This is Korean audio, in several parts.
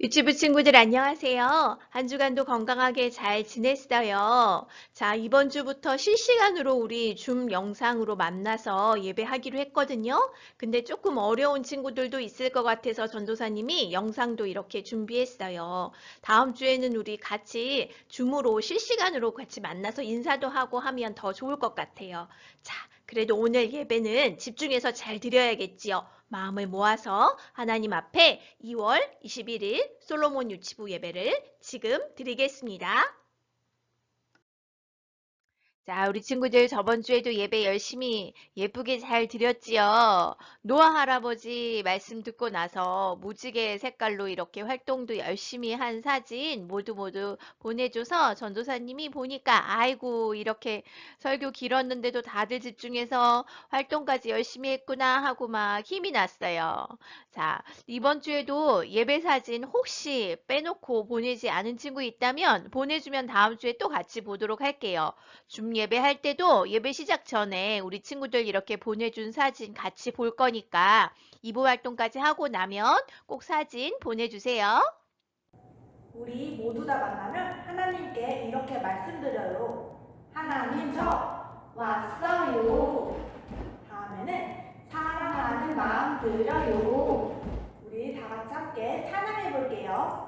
유치부 친구들 안녕하세요. 한 주간도 건강하게 잘 지냈어요. 자, 이번 주부터 실시간으로 우리 줌 영상으로 만나서 예배하기로 했거든요. 근데 조금 어려운 친구들도 있을 것 같아서 전도사님이 영상도 이렇게 준비했어요. 다음 주에는 우리 같이 줌으로 실시간으로 같이 만나서 인사도 하고 하면 더 좋을 것 같아요. 자, 그래도 오늘 예배는 집중해서 잘 드려야겠지요. 마음을 모아서 하나님 앞에 2월 21일 솔로몬 유치부 예배를 지금 드리겠습니다. 자, 우리 친구들 저번 주에도 예배 열심히 예쁘게 잘 드렸지요. 노아 할아버지 말씀 듣고 나서 무지개 색깔로 이렇게 활동도 열심히 한 사진 모두 모두 보내줘서 전도사님이 보니까 아이고 이렇게 설교 길었는데도 다들 집중해서 활동까지 열심히 했구나 하고 막 힘이 났어요. 자, 이번 주에도 예배 사진 혹시 빼놓고 보내지 않은 친구 있다면 보내주면 다음 주에 또 같이 보도록 할게요. 줌 예배할 때도 예배 시작 전에 우리 친구들 이렇게 보내준 사진 같이 볼 거니까 2부 활동까지 하고 나면 꼭 사진 보내주세요. 우리 모두 다 만나면 하나님께 이렇게 말씀드려요. 하나님 저 왔어요. 다음에는 사랑하는 마음 드려요. 우리 다 같이 함께 찬양해 볼게요.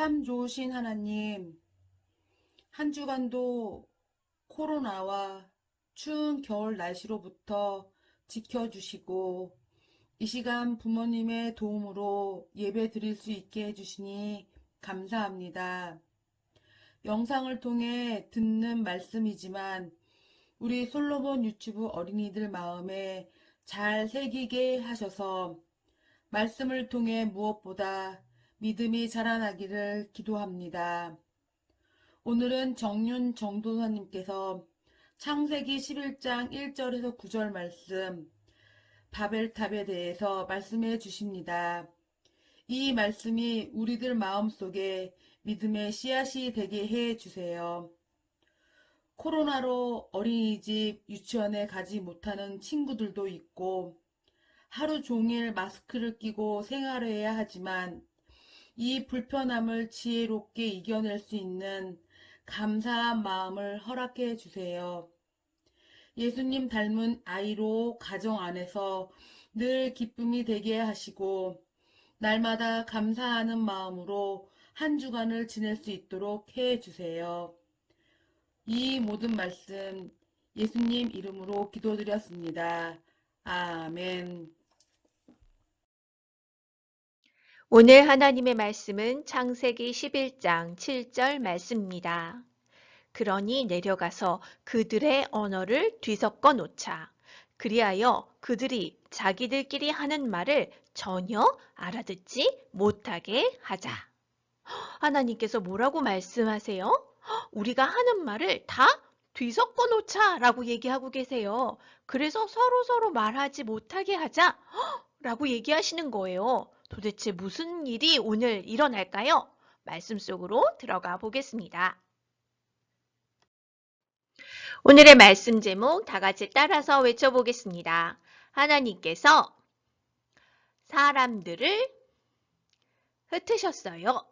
참 좋으신 하나님, 한 주간도 코로나와 추운 겨울 날씨로부터 지켜주시고, 이 시간 부모님의 도움으로 예배 드릴 수 있게 해주시니 감사합니다. 영상을 통해 듣는 말씀이지만, 우리 솔로몬 유튜브 어린이들 마음에 잘 새기게 하셔서, 말씀을 통해 무엇보다 믿음이 자라나기를 기도합니다. 오늘은 정윤 정도사님께서 창세기 11장 1절에서 9절 말씀 바벨탑에 대해서 말씀해 주십니다. 이 말씀이 우리들 마음속에 믿음의 씨앗이 되게 해 주세요. 코로나로 어린이집, 유치원에 가지 못하는 친구들도 있고 하루 종일 마스크를 끼고 생활해야 하지만 이 불편함을 지혜롭게 이겨낼 수 있는 감사한 마음을 허락해 주세요. 예수님 닮은 아이로 가정 안에서 늘 기쁨이 되게 하시고 날마다 감사하는 마음으로 한 주간을 지낼 수 있도록 해 주세요. 이 모든 말씀 예수님 이름으로 기도드렸습니다. 아멘. 오늘 하나님의 말씀은 창세기 11장 7절 말씀입니다. 그러니 내려가서 그들의 언어를 뒤섞어 놓자. 그리하여 그들이 자기들끼리 하는 말을 전혀 알아듣지 못하게 하자. 하나님께서 뭐라고 말씀하세요? 우리가 하는 말을 다 뒤섞어 놓자 라고 얘기하고 계세요. 그래서 서로 서로 말하지 못하게 하자 라고 얘기하시는 거예요. 도대체 무슨 일이 오늘 일어날까요? 말씀 속으로 들어가 보겠습니다. 오늘의 말씀 제목 다 같이 따라서 외쳐보겠습니다. 하나님께서 사람들을 흩으셨어요.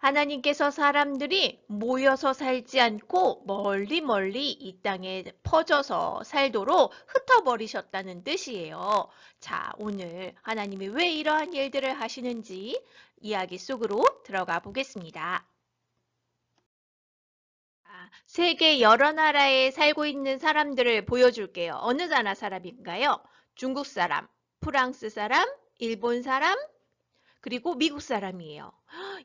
하나님께서 사람들이 모여서 살지 않고 멀리 멀리 이 땅에 퍼져서 살도록 흩어버리셨다는 뜻이에요. 자, 오늘 하나님이 왜 이러한 일들을 하시는지 이야기 속으로 들어가 보겠습니다. 아, 세계 여러 나라에 살고 있는 사람들을 보여줄게요. 어느 나라 사람인가요? 중국 사람, 프랑스 사람, 일본 사람, 그리고 미국 사람이에요.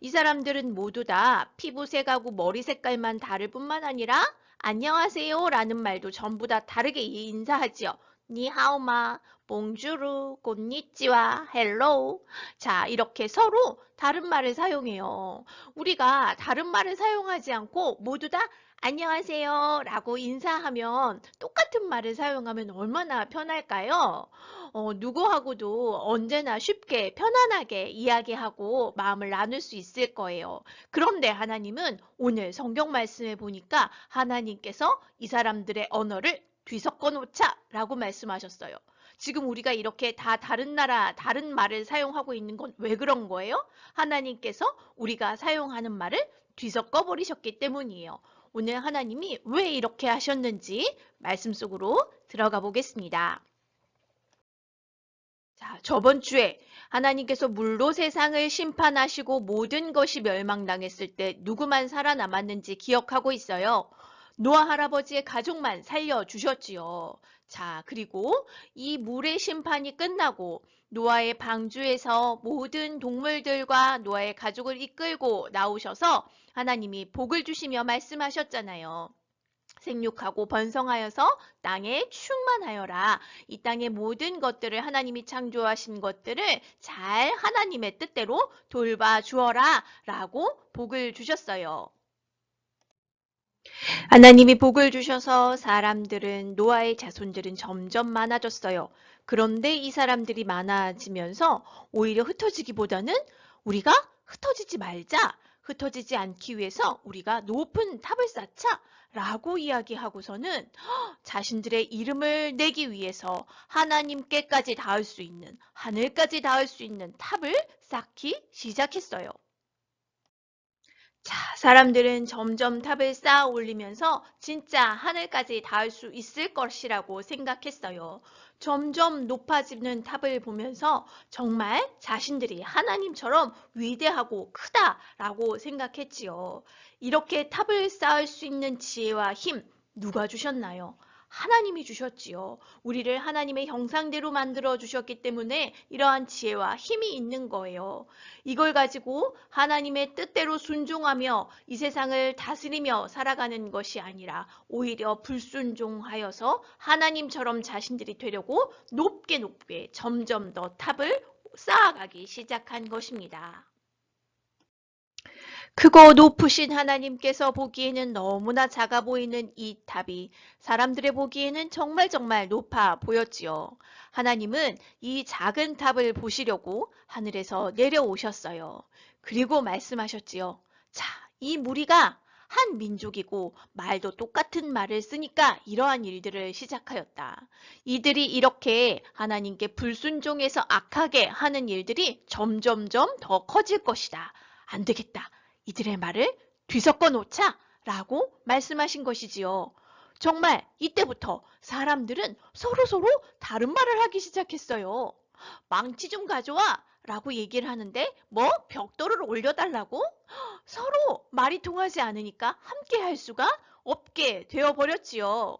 이 사람들은 모두 다 피부색하고 머리 색깔만 다를 뿐만 아니라 안녕하세요 라는 말도 전부 다 다르게 인사하지요. 니하오마, 봉주루, 곤니찌와, 헬로우. 자, 이렇게 서로 다른 말을 사용해요. 우리가 다른 말을 사용하지 않고 모두 다 안녕하세요 라고 인사하면 똑같은 말을 사용하면 얼마나 편할까요? 어, 누구하고도 언제나 쉽게 편안하게 이야기하고 마음을 나눌 수 있을 거예요. 그런데 하나님은 오늘 성경 말씀에 보니까 하나님께서 이 사람들의 언어를 뒤섞어 놓자 라고 말씀하셨어요. 지금 우리가 이렇게 다 다른 나라, 다른 말을 사용하고 있는 건 왜 그런 거예요? 하나님께서 우리가 사용하는 말을 뒤섞어 버리셨기 때문이에요. 오늘 하나님이 왜 이렇게 하셨는지 말씀 속으로 들어가 보겠습니다. 자, 저번 주에 하나님께서 물로 세상을 심판하시고 모든 것이 멸망당했을 때 누구만 살아남았는지 기억하고 있어요. 노아 할아버지의 가족만 살려주셨지요. 자, 그리고 이 물의 심판이 끝나고 노아의 방주에서 모든 동물들과 노아의 가족을 이끌고 나오셔서 하나님이 복을 주시며 말씀하셨잖아요. 생육하고 번성하여서 땅에 충만하여라. 이 땅의 모든 것들을 하나님이 창조하신 것들을 잘 하나님의 뜻대로 돌봐 주어라. 라고 복을 주셨어요. 하나님이 복을 주셔서 사람들은 노아의 자손들은 점점 많아졌어요. 그런데 이 사람들이 많아지면서 오히려 흩어지기보다는 우리가 흩어지지 말자. 흩어지지 않기 위해서 우리가 높은 탑을 쌓자. 라고 이야기하고서는 자신들의 이름을 내기 위해서 하나님께까지 닿을 수 있는, 하늘까지 닿을 수 있는 탑을 쌓기 시작했어요. 자, 사람들은 점점 탑을 쌓아 올리면서 진짜 하늘까지 닿을 수 있을 것이라고 생각했어요. 점점 높아지는 탑을 보면서 정말 자신들이 하나님처럼 위대하고 크다라고 생각했지요. 이렇게 탑을 쌓을 수 있는 지혜와 힘 누가 주셨나요? 하나님이 주셨지요. 우리를 하나님의 형상대로 만들어 주셨기 때문에 이러한 지혜와 힘이 있는 거예요. 이걸 가지고 하나님의 뜻대로 순종하며 이 세상을 다스리며 살아가는 것이 아니라 오히려 불순종하여서 하나님처럼 자신들이 되려고 높게 높게 점점 더 탑을 쌓아가기 시작한 것입니다. 크고 높으신 하나님께서 보기에는 너무나 작아 보이는 이 탑이 사람들의 보기에는 정말 정말 높아 보였지요. 하나님은 이 작은 탑을 보시려고 하늘에서 내려오셨어요. 그리고 말씀하셨지요. 자, 이 무리가 한 민족이고 말도 똑같은 말을 쓰니까 이러한 일들을 시작하였다. 이들이 이렇게 하나님께 불순종해서 악하게 하는 일들이 점점점 더 커질 것이다. 안 되겠다. 이들의 말을 뒤섞어 놓자 라고 말씀하신 것이지요. 정말 이때부터 사람들은 서로 서로 다른 말을 하기 시작했어요. 망치 좀 가져와 라고 얘기를 하는데 뭐 벽돌을 올려달라고? 서로 말이 통하지 않으니까 함께 할 수가 없게 되어버렸지요.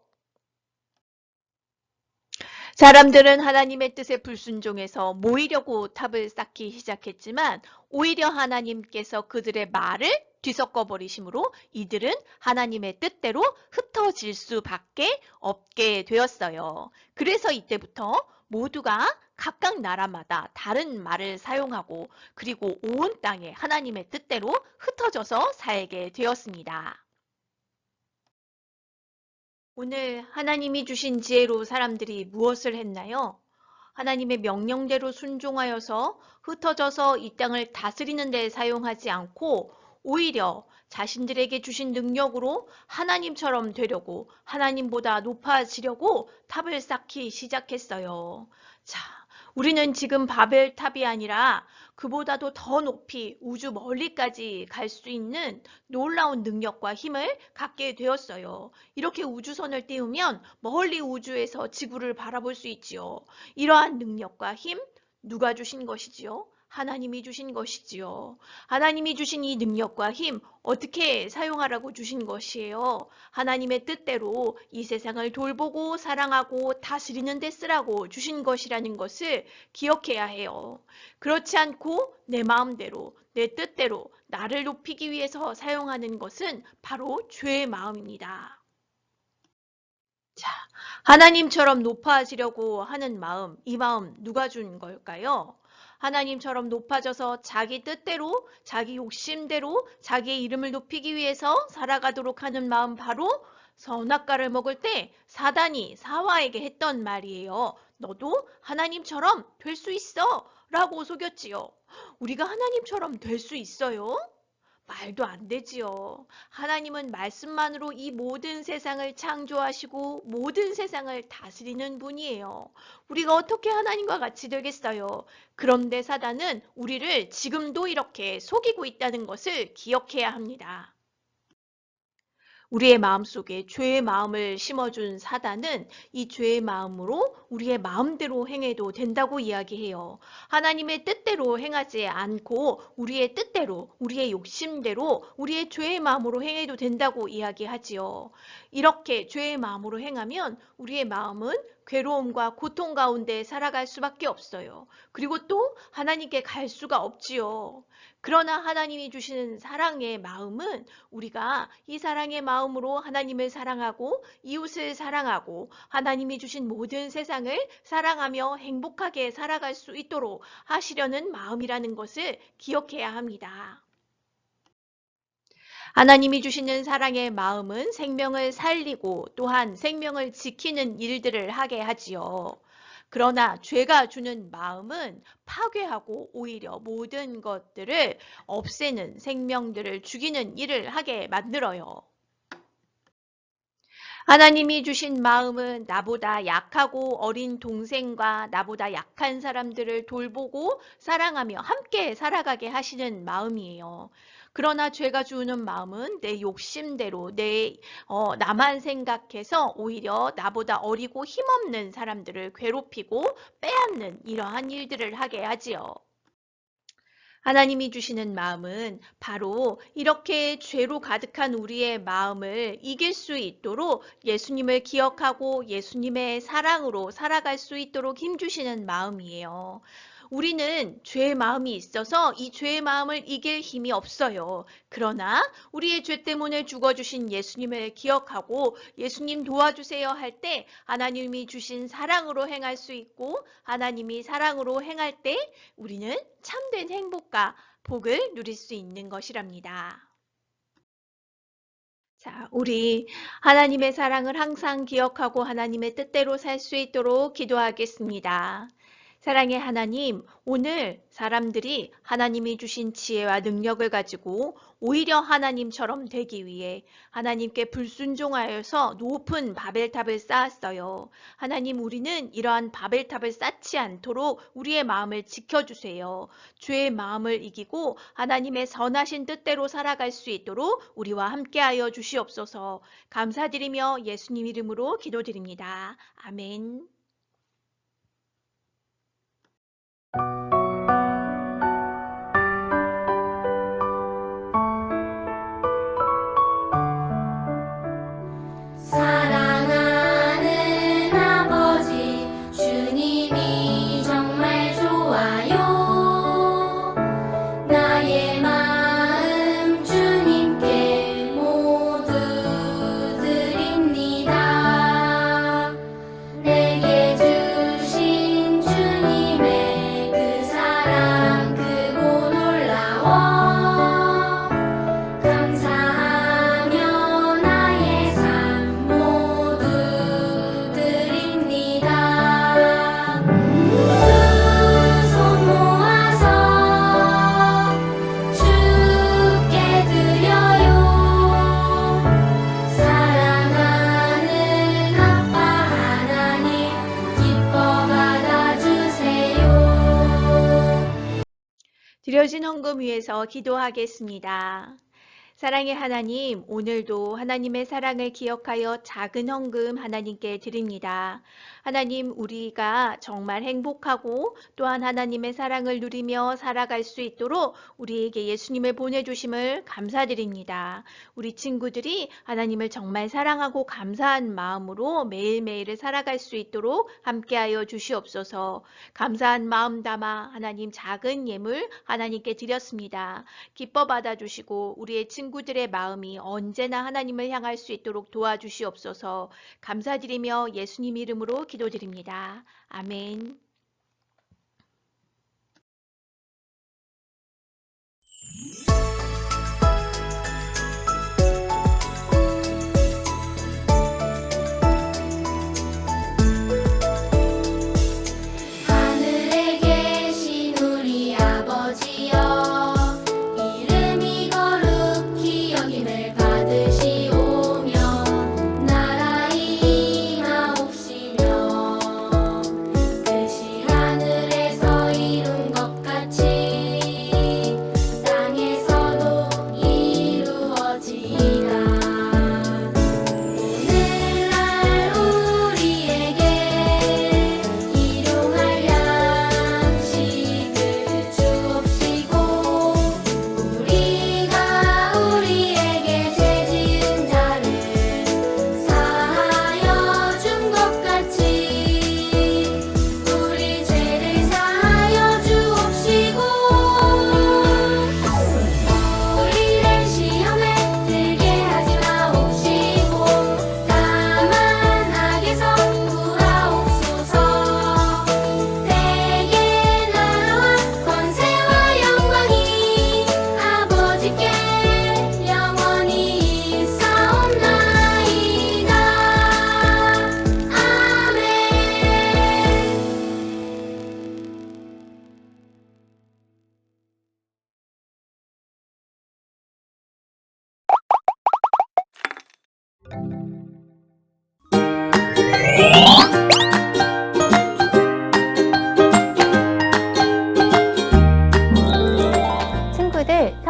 사람들은 하나님의 뜻에 불순종해서 모이려고 탑을 쌓기 시작했지만 오히려 하나님께서 그들의 말을 뒤섞어 버리심으로 이들은 하나님의 뜻대로 흩어질 수밖에 없게 되었어요. 그래서 이때부터 모두가 각각 나라마다 다른 말을 사용하고 그리고 온 땅에 하나님의 뜻대로 흩어져서 살게 되었습니다. 오늘 하나님이 주신 지혜로 사람들이 무엇을 했나요? 하나님의 명령대로 순종하여서 흩어져서 이 땅을 다스리는 데 사용하지 않고 오히려 자신들에게 주신 능력으로 하나님처럼 되려고 하나님보다 높아지려고 탑을 쌓기 시작했어요. 자, 우리는 지금 바벨탑이 아니라 그보다도 더 높이 우주 멀리까지 갈 수 있는 놀라운 능력과 힘을 갖게 되었어요. 이렇게 우주선을 띄우면 멀리 우주에서 지구를 바라볼 수 있지요. 이러한 능력과 힘 누가 주신 것이지요? 하나님이 주신 것이지요. 하나님이 주신 이 능력과 힘 어떻게 사용하라고 주신 것이에요. 하나님의 뜻대로 이 세상을 돌보고 사랑하고 다스리는 데 쓰라고 주신 것이라는 것을 기억해야 해요. 그렇지 않고 내 마음대로 내 뜻대로 나를 높이기 위해서 사용하는 것은 바로 죄의 마음입니다. 자, 하나님처럼 높아지려고 하는 마음, 이 마음 누가 준 걸까요? 하나님처럼 높아져서 자기 뜻대로, 자기 욕심대로, 자기의 이름을 높이기 위해서 살아가도록 하는 마음 바로 선악과를 먹을 때 사단이 사와에게 했던 말이에요. 너도 하나님처럼 될 수 있어 라고 속였지요. 우리가 하나님처럼 될 수 있어요? 말도 안 되지요. 하나님은 말씀만으로 이 모든 세상을 창조하시고 모든 세상을 다스리는 분이에요. 우리가 어떻게 하나님과 같이 되겠어요? 그런데 사단은 우리를 지금도 이렇게 속이고 있다는 것을 기억해야 합니다. 우리의 마음속에 죄의 마음을 심어준 사단은 이 죄의 마음으로 우리의 마음대로 행해도 된다고 이야기해요. 하나님의 뜻대로 행하지 않고 우리의 뜻대로, 우리의 욕심대로, 우리의 죄의 마음으로 행해도 된다고 이야기하지요. 이렇게 죄의 마음으로 행하면 우리의 마음은 괴로움과 고통 가운데 살아갈 수밖에 없어요. 그리고 또 하나님께 갈 수가 없지요. 그러나 하나님이 주시는 사랑의 마음은 우리가 이 사랑의 마음으로 하나님을 사랑하고 이웃을 사랑하고 하나님이 주신 모든 세상을 사랑하며 행복하게 살아갈 수 있도록 하시려는 마음이라는 것을 기억해야 합니다. 하나님이 주시는 사랑의 마음은 생명을 살리고 또한 생명을 지키는 일들을 하게 하지요. 그러나 죄가 주는 마음은 파괴하고 오히려 모든 것들을 없애는 생명들을 죽이는 일을 하게 만들어요. 하나님이 주신 마음은 나보다 약하고 어린 동생과 나보다 약한 사람들을 돌보고 사랑하며 함께 살아가게 하시는 마음이에요. 그러나 죄가 주는 마음은 내 욕심대로 내 어, 나만 생각해서 오히려 나보다 어리고 힘없는 사람들을 괴롭히고 빼앗는 이러한 일들을 하게 하지요. 하나님이 주시는 마음은 바로 이렇게 죄로 가득한 우리의 마음을 이길 수 있도록 예수님을 기억하고 예수님의 사랑으로 살아갈 수 있도록 힘주시는 마음이에요. 우리는 죄의 마음이 있어서 이 죄의 마음을 이길 힘이 없어요. 그러나 우리의 죄 때문에 죽어주신 예수님을 기억하고 예수님 도와주세요 할 때 하나님이 주신 사랑으로 행할 수 있고 하나님이 사랑으로 행할 때 우리는 참된 행복과 복을 누릴 수 있는 것이랍니다. 자, 우리 하나님의 사랑을 항상 기억하고 하나님의 뜻대로 살 수 있도록 기도하겠습니다. 사랑의 하나님, 오늘 사람들이 하나님이 주신 지혜와 능력을 가지고 오히려 하나님처럼 되기 위해 하나님께 불순종하여서 높은 바벨탑을 쌓았어요. 하나님, 우리는 이러한 바벨탑을 쌓지 않도록 우리의 마음을 지켜주세요. 죄의 마음을 이기고 하나님의 선하신 뜻대로 살아갈 수 있도록 우리와 함께하여 주시옵소서. 감사드리며 예수님 이름으로 기도드립니다. 아멘. 드려진 헌금 위해서 기도하겠습니다. 사랑의 하나님, 오늘도 하나님의 사랑을 기억하여 작은 헌금 하나님께 드립니다. 하나님, 우리가 정말 행복하고 또한 하나님의 사랑을 누리며 살아갈 수 있도록 우리에게 예수님을 보내주심을 감사드립니다. 우리 친구들이 하나님을 정말 사랑하고 감사한 마음으로 매일매일을 살아갈 수 있도록 함께하여 주시옵소서. 감사한 마음 담아 하나님 작은 예물 하나님께 드렸습니다. 기뻐 받아주시고 우리의 친구 친구들의 마음이 언제나 하나님을 향할 수 있도록 도와주시옵소서 감사드리며 예수님 이름으로 기도드립니다. 아멘.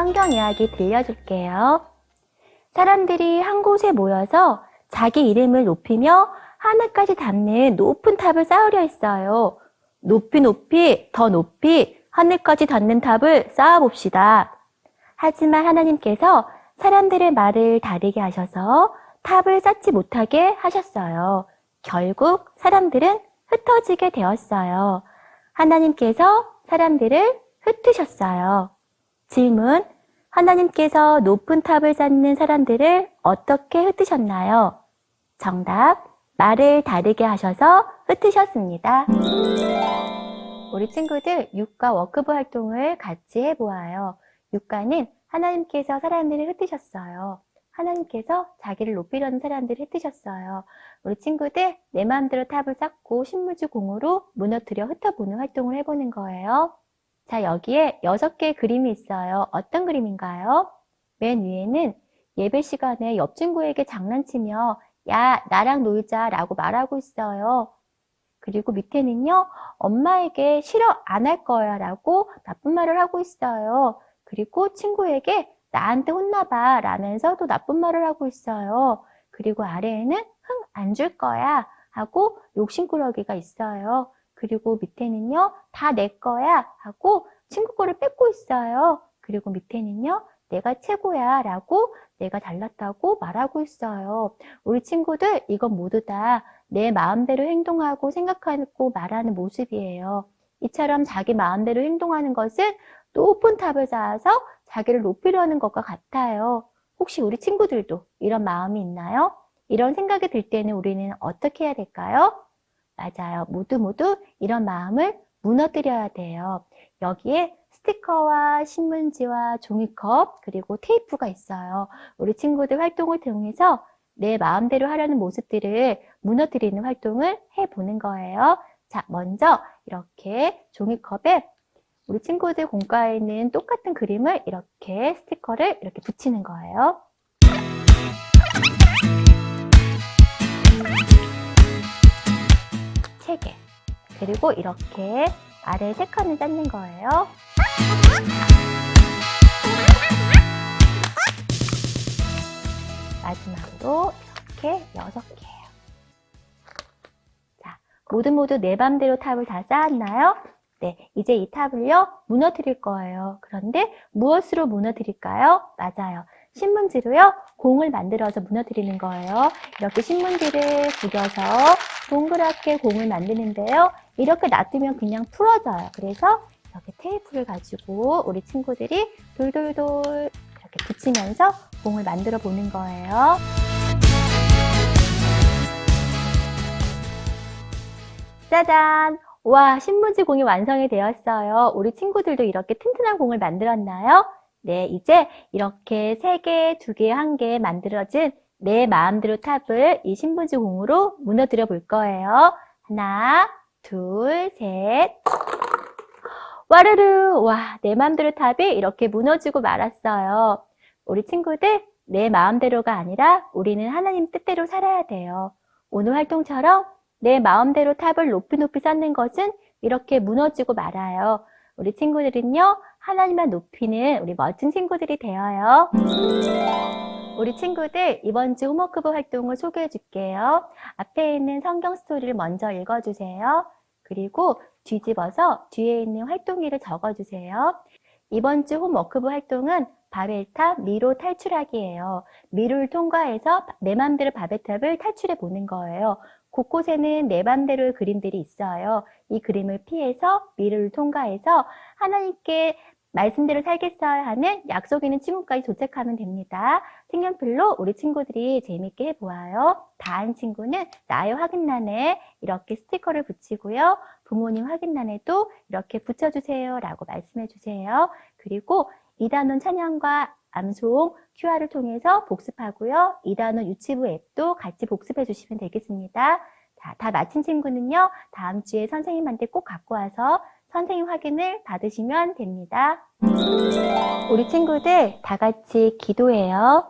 성경 이야기 들려줄게요. 사람들이 한 곳에 모여서 자기 이름을 높이며 하늘까지 닿는 높은 탑을 쌓으려 했어요. 높이 높이 더 높이 하늘까지 닿는 탑을 쌓아봅시다. 하지만 하나님께서 사람들의 말을 다르게 하셔서 탑을 쌓지 못하게 하셨어요. 결국 사람들은 흩어지게 되었어요. 하나님께서 사람들을 흩으셨어요. 질문. 하나님께서 높은 탑을 쌓는 사람들을 어떻게 흩으셨나요? 정답. 말을 다르게 하셔서 흩으셨습니다. 우리 친구들 육과 워크부 활동을 같이 해보아요. 육과는 하나님께서 사람들을 흩으셨어요. 하나님께서 자기를 높이려는 사람들을 흩으셨어요. 우리 친구들 내 마음대로 탑을 쌓고 신문지 공으로 무너뜨려 흩어보는 활동을 해보는 거예요. 자, 여기에 여섯 개의 그림이 있어요. 어떤 그림인가요? 맨 위에는 예배 시간에 옆 친구에게 장난치며 야, 나랑 놀자 라고 말하고 있어요. 그리고 밑에는요, 엄마에게 싫어, 안 할 거야 라고 나쁜 말을 하고 있어요. 그리고 친구에게 나한테 혼나봐 라면서 또 나쁜 말을 하고 있어요. 그리고 아래에는 흥, 안 줄 거야 하고 욕심꾸러기가 있어요. 그리고 밑에는요, 다 내 거야 하고 친구 거를 뺏고 있어요. 그리고 밑에는요, 내가 최고야 라고 내가 잘났다고 말하고 있어요. 우리 친구들, 이건 모두 다 내 마음대로 행동하고 생각하고 말하는 모습이에요. 이처럼 자기 마음대로 행동하는 것은 높은 탑을 쌓아서 자기를 높이려는 것과 같아요. 혹시 우리 친구들도 이런 마음이 있나요? 이런 생각이 들 때는 우리는 어떻게 해야 될까요? 맞아요. 모두 모두 이런 마음을 무너뜨려야 돼요. 여기에 스티커와 신문지와 종이컵 그리고 테이프가 있어요. 우리 친구들 활동을 통해서 내 마음대로 하려는 모습들을 무너뜨리는 활동을 해보는 거예요. 자, 먼저 이렇게 종이컵에 우리 친구들 공과에 있는 똑같은 그림을 이렇게 스티커를 이렇게 붙이는 거예요. 세 개. 그리고 이렇게 아래 세 칸을 쌓는 거예요. 마지막으로 이렇게 여섯 개예요. 자, 모두 모두 내 맘대로 탑을 다 쌓았나요? 네, 이제 이 탑을요, 무너뜨릴 거예요. 그런데 무엇으로 무너뜨릴까요? 맞아요. 신문지로요, 공을 만들어서 무너뜨리는 거예요. 이렇게 신문지를 구겨서 동그랗게 공을 만드는데요. 이렇게 놔두면 그냥 풀어져요. 그래서 이렇게 테이프를 가지고 우리 친구들이 돌돌돌 이렇게 붙이면서 공을 만들어 보는 거예요. 짜잔! 와, 신문지 공이 완성이 되었어요. 우리 친구들도 이렇게 튼튼한 공을 만들었나요? 네, 이제 이렇게 3개, 2개, 1개 만들어진 내 마음대로 탑을 이 신문지 공으로 무너뜨려 볼 거예요. 하나, 둘, 셋. 와르르! 와, 내 마음대로 탑이 이렇게 무너지고 말았어요. 우리 친구들, 내 마음대로가 아니라 우리는 하나님 뜻대로 살아야 돼요. 오늘 활동처럼 내 마음대로 탑을 높이 높이 쌓는 것은 이렇게 무너지고 말아요. 우리 친구들은요, 하나님만 높이는 우리 멋진 친구들이 되어요. 우리 친구들, 이번 주 홈워크부 활동을 소개해 줄게요. 앞에 있는 성경 스토리를 먼저 읽어 주세요. 그리고 뒤집어서 뒤에 있는 활동기를 적어 주세요. 이번 주 홈워크부 활동은 바벨탑 미로 탈출하기예요. 미로를 통과해서 내 맘대로 바벨탑을 탈출해 보는 거예요. 곳곳에는 내 맘대로의 그림들이 있어요. 이 그림을 피해서 미로를 통과해서 하나님께 말씀대로 살겠어야 하는 약속 있는 친구까지 도착하면 됩니다. 색연필로 우리 친구들이 재밌게 해보아요. 다한 친구는 나의 확인란에 이렇게 스티커를 붙이고요. 부모님 확인란에도 이렇게 붙여주세요 라고 말씀해 주세요. 그리고 이단원 찬양과 암송 QR을 통해서 복습하고요. 이단원 유치부 앱도 같이 복습해 주시면 되겠습니다. 자, 다 마친 친구는요. 다음 주에 선생님한테 꼭 갖고 와서 선생님 확인을 받으시면 됩니다. 우리 친구들 다 같이 기도해요.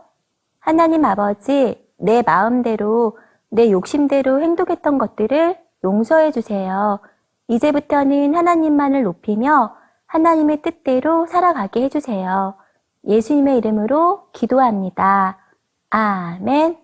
하나님 아버지, 내 마음대로, 내 욕심대로 행동했던 것들을 용서해 주세요. 이제부터는 하나님만을 높이며 하나님의 뜻대로 살아가게 해주세요. 예수님의 이름으로 기도합니다. 아멘.